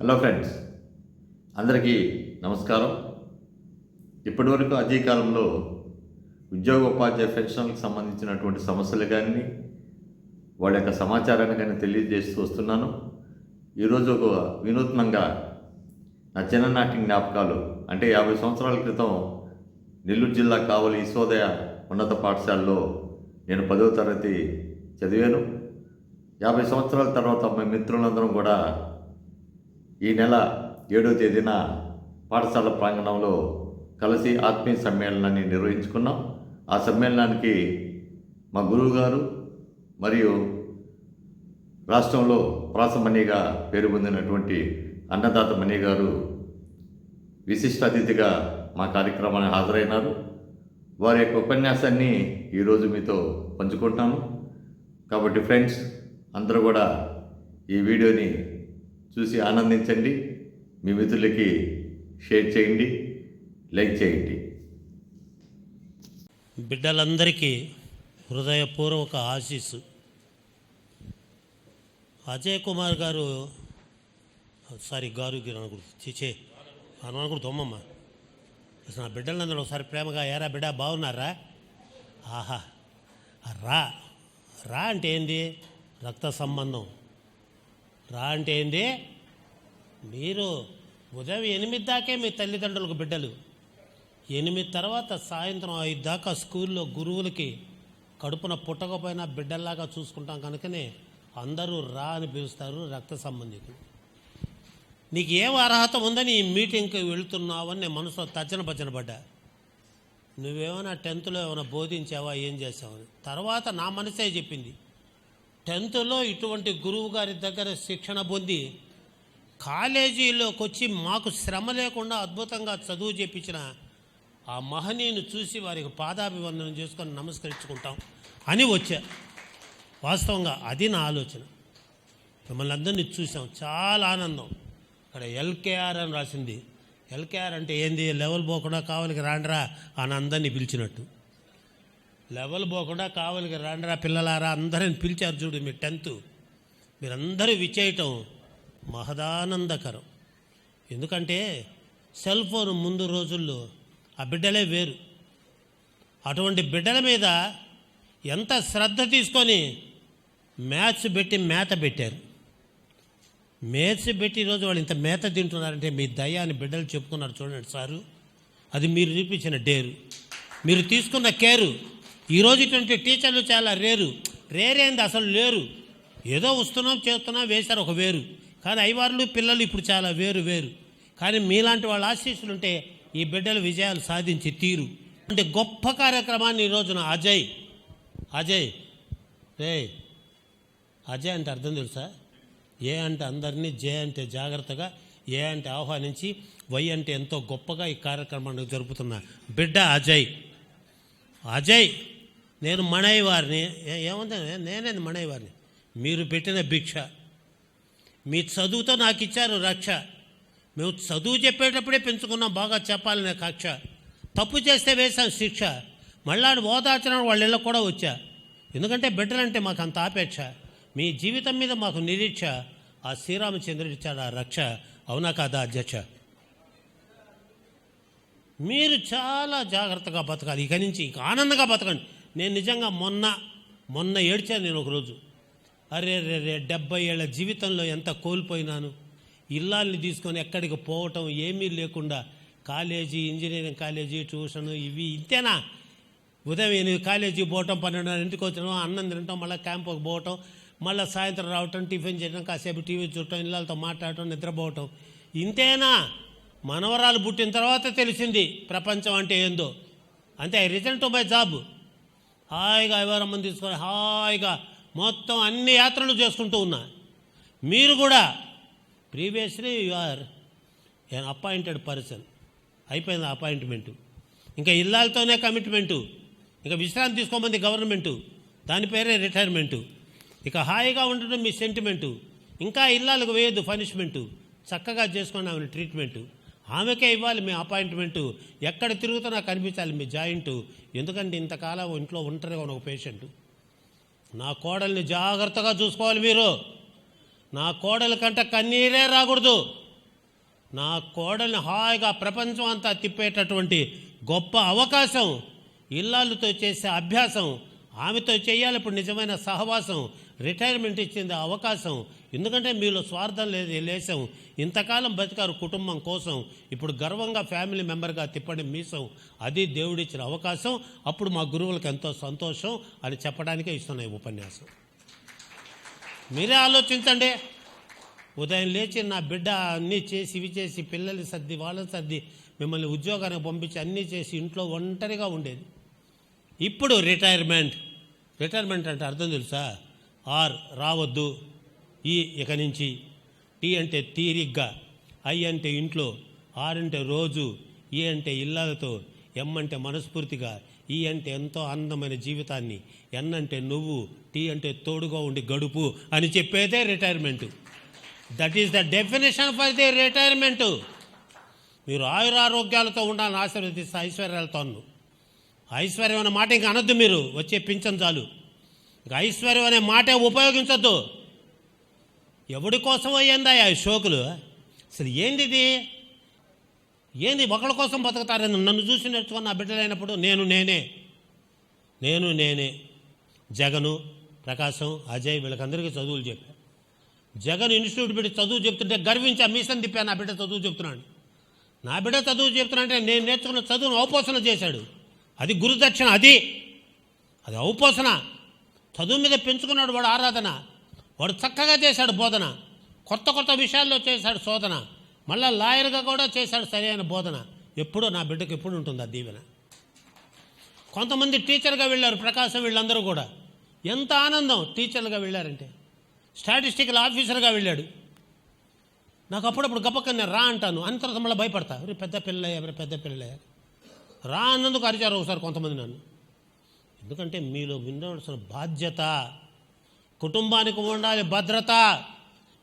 Hello friends అందరికీ నమస్కారం. ఇప్పటివరకు అదే కాలంలో ఉద్యోగ ఉపాధ్యాయ పెన్షన్లకు సంబంధించినటువంటి సమస్యలు కానీ వాళ్ళ యొక్క సమాచారాన్ని కానీ తెలియజేస్తూ వస్తున్నాను. ఈరోజు ఒక వినూత్నంగా నా చిన్ననాటి జ్ఞాపకాలు అంటే యాభై సంవత్సరాల క్రితం నెల్లూరు జిల్లా కావలి ఈశోదయ ఉన్నత పాఠశాలలో నేను పదవ తరగతి చదివాను. యాభై సంవత్సరాల తర్వాత మా మిత్రులందరం కూడా ఈ నెల ఏడో తేదీన పాఠశాల ప్రాంగణంలో కలిసి ఆత్మీయ సమ్మేళనాన్ని నిర్వహించుకున్నాం. ఆ సమ్మేళనానికి మా గురువు గారు మరియు రాష్ట్రంలో ప్రాసమణిగా పేరు పొందినటువంటి అన్నదాత మణి గారు విశిష్ట అతిథిగా మా కార్యక్రమానికి హాజరైనారు. వారి యొక్క ఉపన్యాసాన్ని ఈరోజు మీతో పంచుకుంటాను కాబట్టి ఫ్రెండ్స్ అందరూ కూడా ఈ వీడియోని చూసి ఆనందించండి. మీ మిత్రులకి షేర్ చేయండి లైక్ చేయండి. బిడ్డలందరికీ హృదయపూర్వక ఆశీస్సు. అజయ్ కుమార్ గారు సారీ గారు గిరి అనకూడదు. చిచే అనకూడదు తొమ్మమ్మ అసలు నా బిడ్డలందరూ ఒకసారి ప్రేమగా ఏరా బిడ్డ బాగున్నారా? ఆహా రా రా అంటే ఏంది? రక్త సంబంధం. రా అంటే ఏంది? మీరు ఉదయం ఎనిమిది దాకే మీ తల్లిదండ్రులకు బిడ్డలు. ఎనిమిది తర్వాత సాయంత్రం ఐదు దాకా స్కూల్లో గురువులకి కడుపున పుట్టకపోయినా బిడ్డల్లాగా చూసుకుంటాం కనుకనే అందరూ రా అని పిలుస్తారు రక్త సంబంధికులు. నీకు ఏం అర్హత ఉందని ఈ మీటింగ్కి వెళుతున్నావని నేను మనసులో తచ్చన పచ్చన పడ్డా. నువ్వేమైనా టెన్త్లో ఏమైనా బోధించావా? ఏం చేసావని. తర్వాత నా మనసే చెప్పింది. టెన్త్లో ఇటువంటి గురువు గారి దగ్గర శిక్షణ పొంది కాలేజీలోకి వచ్చి మాకు శ్రమ లేకుండా అద్భుతంగా చదువు చెప్పించిన ఆ మహనీయుని చూసి వారికి పాదాభివందనం చేసుకొని నమస్కరించుకుంటాం అని వచ్చా. వాస్తవంగా అది నా ఆలోచన. మిమ్మల్ని అందరినీ చూసాం. చాలా ఆనందం. ఇక్కడ ఎల్కేఆర్ అని రాసింది. ఎల్కేఆర్ అంటే ఏంది? లెవెల్ పోకుండా కావలికి రాండ్రా అని అందరినీ పిలిచినట్టు. లెవెల్ పోకుండా కావలికి రాండ్రా పిల్లలారా అందరిని పిలిచారు చూడు మీ టెన్త్. మీరందరూ విచ్చేయటం మహదానందకరం. ఎందుకంటే సెల్ ఫోన్ ముందు రోజుల్లో ఆ బిడ్డలే వేరు. అటువంటి బిడ్డల మీద ఎంత శ్రద్ధ తీసుకొని మ్యాథ్స్ పెట్టి మేత పెట్టారు. మ్యాథ్స్ పెట్టి ఈరోజు వాళ్ళు ఇంత మేత తింటున్నారంటే మీ దయాన్ని బిడ్డలు చెప్పుకున్నారు చూడండి సారు. అది మీరు చూపించిన డేరు. మీరు తీసుకున్న కేరు. ఈరోజు ఇటువంటి టీచర్లు చాలా రేరు. రేరేంది అసలు లేరు. ఏదో వస్తున్నాం చేస్తున్నాం వేశారు ఒక వేరు. కానీ అయ్యవార్లు పిల్లలు ఇప్పుడు చాలా వేరు వేరు. కానీ మీలాంటి వాళ్ళ ఆశీస్సులు ఉంటే ఈ బిడ్డలు విజయాలు సాధించి తీరు. అంటే గొప్ప కార్యక్రమాన్ని ఈ రోజున అజయ్. అజయ్. రే. అజయ్ అంటే అర్థం తెలుసా? ఏ అంటే అందరినీ జే అంటే జాగ్రత్తగా ఏ అంటే ఆహ్వానించి వై అంటే ఎంతో గొప్పగా ఈ కార్యక్రమాన్ని జరుపుతున్న బిడ్డ అజయ్. అజయ్. నేను మణయ్య వారిని ఏముందని ఏముంది నేనే మణయ్య వారిని మీరు పెట్టిన భిక్ష. మీ చదువుతో నాకు ఇచ్చారు రక్ష. మేము చదువు చెప్పేటప్పుడే పెంచుకున్నాం బాగా చెప్పాలనే కక్ష. తప్పు చేస్తే వేశాం శిక్ష. మళ్ళా ఓదార్చిన వాళ్ళ ఇళ్ళకు కూడా వచ్చా. ఎందుకంటే బిడ్డలంటే మాకు అంత ఆపేక్ష. మీ జీవితం మీద మాకు నిరీక్ష. ఆ శ్రీరామచంద్రుడు ఇచ్చాడు ఆ రక్ష. అవునా కాదా అధ్యక్ష? మీరు చాలా జాగ్రత్తగా బతకాలి. ఇక నుంచి ఇంకా ఆనందంగా బతకండి. నేను నిజంగా మొన్న మొన్న ఏడ్చాను నేను ఒకరోజు. అరే రే రే డెబ్బై ఏళ్ళ జీవితంలో ఎంత కోల్పోయినాను. ఇల్లాల్ని తీసుకొని ఎక్కడికి పోవటం ఏమీ లేకుండా కాలేజీ ఇంజనీరింగ్ కాలేజీ ట్యూషన్ ఇవి ఇంతేనా? ఉదయం ఎనిమిది కాలేజీ పోవటం పన్నెండు ఇంటికి వచ్చడం అన్నం తినటం మళ్ళీ క్యాంపుకి పోవటం మళ్ళీ సాయంత్రం రావటం టిఫిన్ చేయడం కాసేపు టీవీ చూడటం ఇళ్ళతో మాట్లాడటం నిద్రపోవటం. ఇంతేనా? మనవరాలు పుట్టిన తర్వాత తెలిసింది ప్రపంచం అంటే ఏందో. అంతే I return to my job హాయిగా ఎవరమ్మని తీసుకొని హాయిగా మొత్తం అన్ని యాత్రలు చేసుకుంటూ ఉన్నా. మీరు కూడా previously you are an appointed person. అయిపోయింది అపాయింట్మెంటు. ఇంకా ఇల్లాలతోనే కమిట్మెంటు. ఇంకా విశ్రాంతి తీసుకోమంది గవర్నమెంటు. దాని పేరే రిటైర్మెంటు. ఇక హాయిగా ఉండడం మీ సెంటిమెంటు. ఇంకా ఇల్లాలకు వేయద్దు పనిష్మెంటు. చక్కగా చేసుకోండి ట్రీట్మెంటు. ఆమెకే ఇవ్వాలి మీ అపాయింట్మెంటు. ఎక్కడ తిరుగుతున్నా కనిపించాలి మీ జాయింట్. ఎందుకంటే ఇంతకాలం ఇంట్లో ఒంటరిగా ఉన్న ఒక పేషెంట్. నా కోడల్ని జాగ్రత్తగా చూసుకోవాలి మీరు. నా కోడలి కంటే కన్నీరే రాకూడదు. నా కోడల్ని హాయిగా ప్రపంచం అంతా తిప్పేటటువంటి గొప్ప అవకాశం ఇల్లాలతో చేసే అభ్యాసం ఆమెతో చేయాలి ఇప్పుడు నిజమైన సహవాసం రిటైర్మెంట్ ఇచ్చింది అవకాశం ఎందుకంటే మీలో స్వార్థం లేదు లేసాం ఇంతకాలం బతికారు కుటుంబం కోసం. ఇప్పుడు గర్వంగా ఫ్యామిలీ మెంబర్గా తిప్పడం మీసం. అది దేవుడిచ్చిన అవకాశం. అప్పుడు మా గురువులకు ఎంతో సంతోషం అని చెప్పడానికే ఇస్తున్నాయి ఉపన్యాసం. మీరే ఆలోచించండి. ఉదయం లేచి నా బిడ్డ అన్నీ చేసి ఇవి చేసి పిల్లల్ని సర్ది వాళ్ళని సర్ది మిమ్మల్ని ఉద్యోగానికి పంపించి అన్నీ చేసి ఇంట్లో ఒంటరిగా ఉండేది. ఇప్పుడు రిటైర్మెంట్. రిటైర్మెంట్ అంటే అర్థం తెలుసా? ఆర్ రావద్దు. ఈ ఇక నుంచి టీ అంటే తీరిగ్గా ఐ అంటే ఇంట్లో ఆర్ అంటే రోజు ఈ అంటే ఇల్లాలతో ఎం అంటే మనస్ఫూర్తిగా ఈ అంటే ఎంతో అందమైన జీవితాన్ని ఎన్ అంటే నువ్వు టీ అంటే తోడుగా ఉండి గడుపు అని చెప్పేదే retirement. That is the definition for the retirement. మీరు ఆయురారోగ్యాలతో ఉండాలని ఆశీర్వదిస్తే ఐశ్వర్యాలతో ఐశ్వర్యం అనే మాట ఇంకా అనొద్దు మీరు వచ్చే పింఛన్ చాలు. ఇక ఐశ్వర్యం అనే మాటే ఉపయోగించొద్దు. ఎవడి కోసం అయ్యిందా ఆ షోకులు అసలు ఏంది ఇది ఏంది ఒకళ్ళ కోసం బతుకుతారని నన్ను చూసి నేర్చుకున్న నా బిడ్డలైనప్పుడు నేను నేనే. నేను నేనే. జగను ప్రకాశం అజయ్ వీళ్ళకందరికీ చదువులు చెప్పా. జగన్ ఇన్స్టిట్యూట్ పెట్టి చదువు చెప్తుంటే గర్వించి ఆ మిషన్ తిప్పా నా బిడ్డ చదువు చెప్తున్నాడు. నా బిడ్డ చదువు చెప్తున్నా అంటే నేను నేర్చుకున్న చదువును ఔపోసన చేశాడు. అది గురుదక్షిణ అది. అది ఔపోసన. చదువు మీద పెంచుకున్నాడు వాడు ఆరాధన. వాడు చక్కగా చేశాడు బోధన. కొత్త కొత్త విషయాల్లో చేశాడు శోధన. మళ్ళా లాయర్గా కూడా చేశాడు సరైన బోధన. ఎప్పుడో నా బిడ్డకు ఎప్పుడు ఉంటుంది ఆ దీవెన. కొంతమంది టీచర్గా వెళ్ళారు ప్రకాశం వీళ్ళందరూ కూడా. ఎంత ఆనందం టీచర్లుగా వెళ్ళారంటే. స్టాటిస్టికల్ ఆఫీసర్గా వెళ్ళాడు. నాకు అప్పుడప్పుడు గప్పకన్నా రా అంటాను. అని తర్వాత మళ్ళీ భయపడతా. పెద్ద పిల్లయ్య పెద్ద పిల్లయ్య. రా అన్నందుకు అరిచారు ఒకసారి కొంతమంది నన్ను. ఎందుకంటే మీలో వినవలసిన బాధ్యత కుటుంబానికి ఉండాలి భద్రత.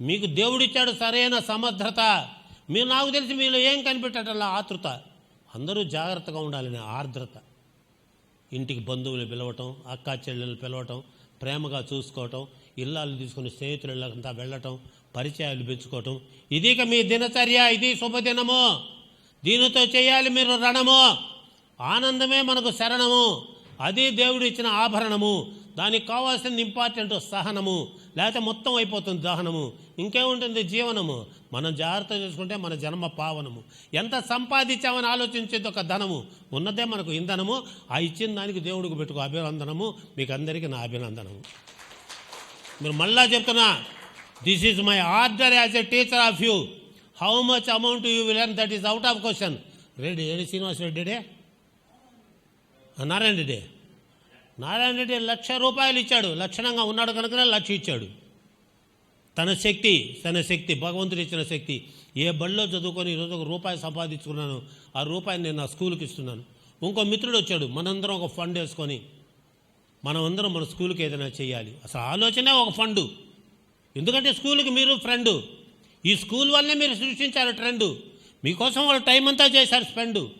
మీకు దేవుడిచ్చాడు సరైన సమర్థత. మీరు నాకు తెలిసి మీలో ఏం కనిపెట్టటల్లా ఆతృత. అందరూ జాగ్రత్తగా ఉండాలని ఆర్ద్రత. ఇంటికి బంధువులు పిలవటం అక్క చెల్లెలు పిలవటం ప్రేమగా చూసుకోవటం ఇల్లాలు తీసుకుని స్నేహితులంతా వెళ్ళటం పరిచయాలు పెంచుకోవటం. ఇదిక మీ దినచర్య ఇది శుభదినము. దీనితో చేయాలి మీరు రణము. ఆనందమే మనకు శరణము. అది దేవుడు ఇచ్చిన ఆభరణము. దానికి కావాల్సింది ఇంపార్టెంట్ సహనము లేకపోతే మొత్తం అయిపోతుంది దహనము. ఇంకేముంటుంది? జీవనము. మనం జాగ్రత్త చేసుకుంటే మన జన్మ పావనము. ఎంత సంపాదించామని ఆలోచించేది ఒక ధనము. ఉన్నదే మనకు ఇంధనము. ఆ ఇచ్చిన దానికి దేవుడికి పెట్టుకో. అభినందనము. మీకు అందరికీ నా అభినందనము. మీరు మళ్ళా చెప్తున్నా this is my order as a teacher of you how much amount you will that is out of question Reddy AD Srinivas Reddy Narayana Reddy Narayana Reddy లక్ష రూపాయలు ఇచ్చాడు. లక్షణంగా ఉన్నాడు కనుకనే లక్ష ఇచ్చాడు. తన శక్తి తన శక్తి భగవంతుడు ఇచ్చిన శక్తి. ఏ బడిలో చదువుకొని ఈరోజు ఒక రూపాయి సంపాదించుకున్నాను ఆ రూపాయిని నేను నా స్కూల్కి ఇస్తున్నాను. ఇంకో మిత్రుడు వచ్చాడు మనందరం ఒక ఫండ్ వేసుకొని మనమందరం మన స్కూల్కి ఏదైనా చేయాలి. అసలు ఆలోచనే ఒక ఫండు. ఎందుకంటే స్కూల్కి మీరు ఫ్రెండు. ఈ స్కూల్ వల్లే మీరు సృష్టించారు ట్రెండు. మీకోసం వాళ్ళు టైం అంతా చేశారు స్పెండు.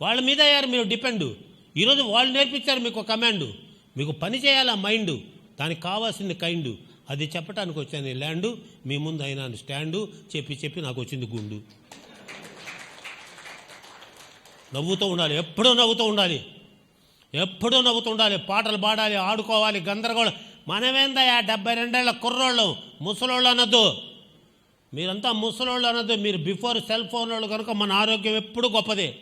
వాళ్ళ మీద అయ్యారు మీరు డిపెండ్. ఈరోజు వాళ్ళు నేర్పించారు మీకు కమాండు మీకు పని చేయాలి ఆ మైండ్ దానికి కావాల్సింది కైండు అది చెప్పడానికి వచ్చాను ల్యాండు మీ ముందు అయినా స్టాండు చెప్పి చెప్పి నాకు వచ్చింది గుండు. నవ్వుతూ ఉండాలి. ఎప్పుడూ నవ్వుతూ ఉండాలి. ఎప్పుడూ నవ్వుతూ ఉండాలి. పాటలు పాడాలి ఆడుకోవాలి గందరగోళం. మనమేందయ్యా డెబ్బై రెండేళ్ళ కుర్రోళ్ళం ముసలోళ్ళు అనొద్దు. మీరంతా ముసలోళ్ళు అనొద్దు. మీరు బిఫోర్ సెల్ ఫోన్ వాళ్ళు కనుక మన ఆరోగ్యం ఎప్పుడు గొప్పదే.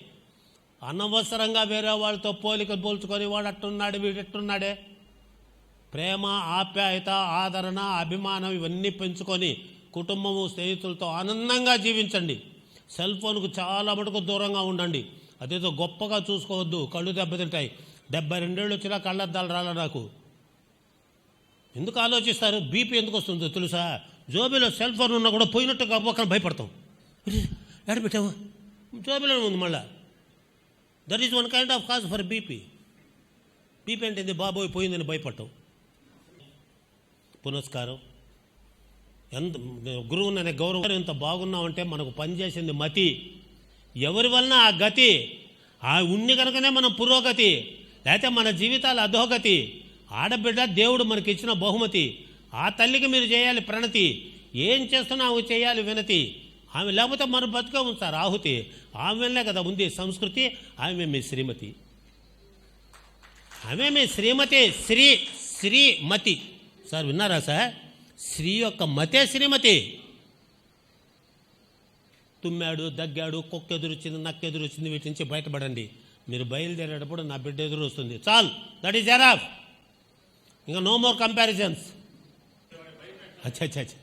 అనవసరంగా వేరే వాళ్ళతో పోలిక పోల్చుకొని వాడు అట్టున్నాడు వీడు ఎట్టున్నాడే? ప్రేమ ఆప్యాయత ఆదరణ అభిమానం ఇవన్నీ పెంచుకొని కుటుంబము స్నేహితులతో ఆనందంగా జీవించండి. సెల్ ఫోన్కు చాలా మటుకు దూరంగా ఉండండి. అదేదో గొప్పగా చూసుకోవద్దు. కళ్ళు దెబ్బతింటాయి. డెబ్బై రెండేళ్ళు వచ్చినా కళ్ళద్దాలు రాల నాకు. ఎందుకు ఆలోచిస్తారు? బీపీ ఎందుకు వస్తుందో తెలుసా? జోబీలో సెల్ ఫోన్ ఉన్నా కూడా పోయినట్టుగా ఒక్కరు భయపడతాం. ఎక్కడ పెట్టావు జోబీలో ఉంది మళ్ళీ. That is one kind of cause for BP BP అంటే ఇది బాబోయ్ పోయిందని భయపడటం. పునస్కారం. ఎంత గురువుని అనే గౌరవం ఎంత బాగున్నామంటే మనకు పనిచేసింది మతి. ఎవరి వలన ఆ గతి? ఆ ఉన్ని కనుకనే మనం పురోగతి. లేకపోతే మన జీవితాల అధోగతి. ఆడబిడ్డ దేవుడు మనకి ఇచ్చిన బహుమతి. ఆ తల్లికి మీరు చేయాలి ప్రణతి. ఏం చేస్తున్నావు చేయాలి వినతి. ఆమె లేకపోతే మనం బతుకే ఉంది సార్ ఆహుతి. ఆమెనే కదా ఉంది సంస్కృతి ఆమె మీ శ్రీమతి. ఆమె మీ శ్రీమతి శ్రీ శ్రీమతి. సార్ విన్నారా సార్? శ్రీ యొక్క మతే శ్రీమతి. తుమ్మాడు దగ్గాడు కుక్క ఎదురొచ్చింది నక్క ఎదురొచ్చింది వీటి నుంచి బయటపడండి. మీరు బయలుదేరేటప్పుడు నా బిడ్డ ఎదురు వస్తుంది. చాలు దట్ ఈస్ ఎరాఫ్ ఇంకా నో మోర్ కంపారిజన్స్ అచ్చా అచ్చా అచ్చా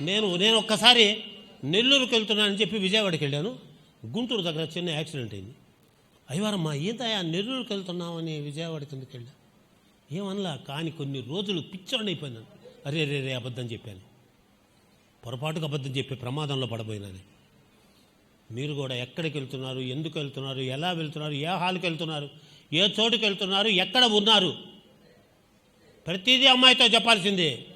నేను నేను ఒక్కసారి నెల్లూరుకి వెళ్తున్నానని చెప్పి విజయవాడకి వెళ్ళాను. గుంటూరు దగ్గర చిన్న యాక్సిడెంట్ అయింది. అయ్యవారమ్మా ఏంటయ్యా నెల్లూరుకి వెళ్తున్నామని విజయవాడకి ఎందుకు వెళ్ళా? ఏమనలా? కానీ కొన్ని రోజులు పిచ్చోండి అయిపోయినాను. అరే రే రే అబద్ధం చెప్పాను. పొరపాటుకు అబద్ధం చెప్పి ప్రమాదంలో పడబోయినాను. మీరు కూడా ఎక్కడికి వెళ్తున్నారు? ఎందుకు వెళ్తున్నారు? ఎలా వెళ్తున్నారు? ఏ హాల్కి వెళ్తున్నారు? ఏ చోటుకి వెళ్తున్నారు? ఎక్కడ ఉన్నారు? ప్రతిదీ అమ్మాయితో చెప్పాల్సిందే.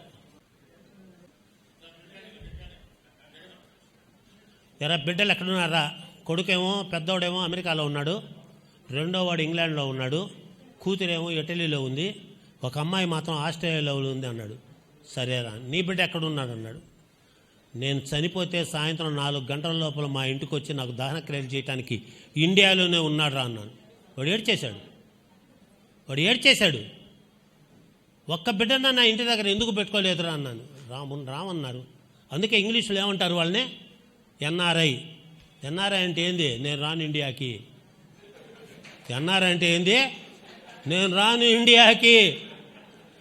ఎరా బిడ్డలు ఎక్కడున్నారా? కొడుకేమో పెద్దోడేమో అమెరికాలో ఉన్నాడు. రెండో వాడు ఇంగ్లాండ్లో ఉన్నాడు. కూతురేమో ఇటలీలో ఉంది. ఒక అమ్మాయి మాత్రం ఆస్ట్రేలియాలో ఉంది అన్నాడు. సరేరా నీ బిడ్డ ఎక్కడున్నాడు అన్నాడు. నేను చనిపోతే సాయంత్రం నాలుగు గంటల లోపల మా ఇంటికి వచ్చి నాకు దహనక్రియలు చేయడానికి ఇండియాలోనే ఉన్నాడు రా అన్నాను వాడు ఏడ్చేశాడు. వాడు ఏడ్చేశాడు. ఒక్క బిడ్డన నా ఇంటి దగ్గర ఎందుకు పెట్టుకోలేదురా అన్నాను రాము రామన్నారు. అందుకే ఇంగ్లీష్లో ఏమంటారు వాళ్ళని? ఎన్ఆర్ఐ. ఎన్ఆర్ఐ అంటే ఏంది? నేను రాను ఇండియాకి. ఎన్ఆర్ఐ అంటే ఏంది? నేను రాను ఇండియాకి.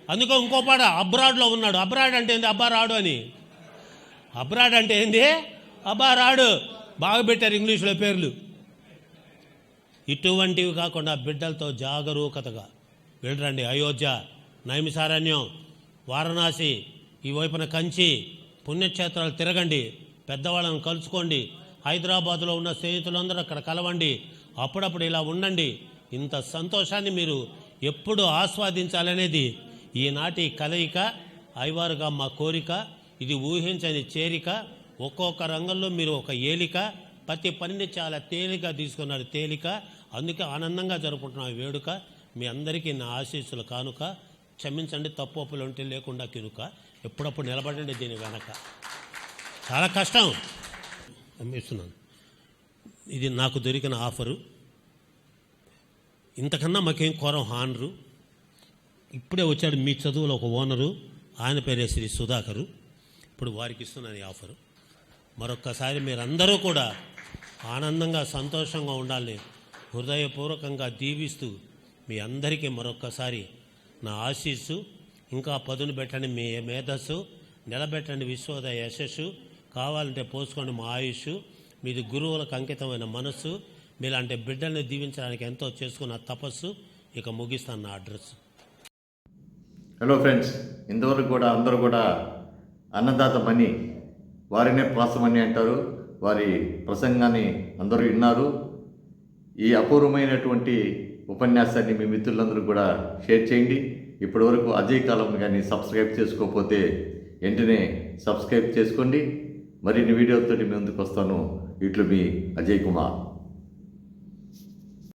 అందుకో ఇంకో పాట అబ్రాడ్లో ఉన్నాడు. అబ్రాడ్ అంటే ఏంది? అబ్బా రాడు అని. అబ్రాడ్ అంటే ఏంది? అబ్బా రాడు. బాగా పెట్టారు ఇంగ్లీష్లో పేర్లు. ఇటువంటివి కాకుండా బిడ్డలతో జాగరూకతగా. వెళ్ళరండి అయోధ్య నైమిసారణ్యం వారణాసి ఈ వైపున కంచి పుణ్యక్షేత్రాలు తిరగండి. పెద్దవాళ్ళని కలుసుకోండి. హైదరాబాదులో ఉన్న స్నేహితులందరూ అక్కడ కలవండి. అప్పుడప్పుడు ఇలా ఉండండి. ఇంత సంతోషాన్ని మీరు ఎప్పుడు ఆస్వాదించాలనేది ఈనాటి కలయిక ఐవారుగా మా కోరిక ఇది ఊహించని చేరిక ఒక్కొక్క రంగంలో మీరు ఒక ఏలిక ప్రతి పనిని చాలా తేలిక తీసుకున్నారు తేలిక. అందుకే ఆనందంగా జరుపుకుంటున్న వేడుక. మీ అందరికీ నా ఆశీస్సులు కానుక. క్షమించండి తప్పు ఒప్పులు ఉంటే లేకుండా కినుక. ఎప్పుడప్పుడు నిలబడండి దీని వెనక. చాలా కష్టం. అమ్మేస్తున్నాను ఇది నాకు దొరికిన ఆఫరు. ఇంతకన్నా మాకేం కోరం హానరు. ఇప్పుడే వచ్చాడు మీ చదువులో ఒక ఓనరు. ఆయన పేరే శ్రీ సుధాకరు. ఇప్పుడు వారికి ఇస్తున్నాను ఈ ఆఫరు. మరొక్కసారి మీరందరూ కూడా ఆనందంగా సంతోషంగా ఉండాలని హృదయపూర్వకంగా దీవిస్తూ మీ అందరికీ మరొక్కసారి నా ఆశీస్సు. ఇంకా పదును పెట్టండి మీ మేధస్సు. నిలబెట్టండి విశ్వోదయ యశస్సు. కావాలంటే పోసుకోండి మా ఆయుష్. మీది గురువులకు అంకితమైన మనస్సు. మీలాంటి బిడ్డల్ని దీవించడానికి ఎంతో చేసుకున్న తపస్సు. ఇక ముగిస్తాను నా అడ్రస్. హలో ఫ్రెండ్స్ ఇంతవరకు కూడా అందరూ కూడా అన్నదాత మని వారినే ప్రాసమని అంటారు. వారి ప్రసంగాన్ని అందరూ విన్నారు. ఈ అపూర్వమైనటువంటి ఉపన్యాసాన్ని మీ మిత్రులందరూ కూడా షేర్ చేయండి. ఇప్పటివరకు అజయ్ కాలం కానీ సబ్స్క్రైబ్ చేసుకోకపోతే వెంటనే సబ్స్క్రైబ్ చేసుకోండి. మరిన్ని వీడియోలతో మీ ముందుకు వస్తాను. ఇట్లు మీ అజయ్ కుమార్.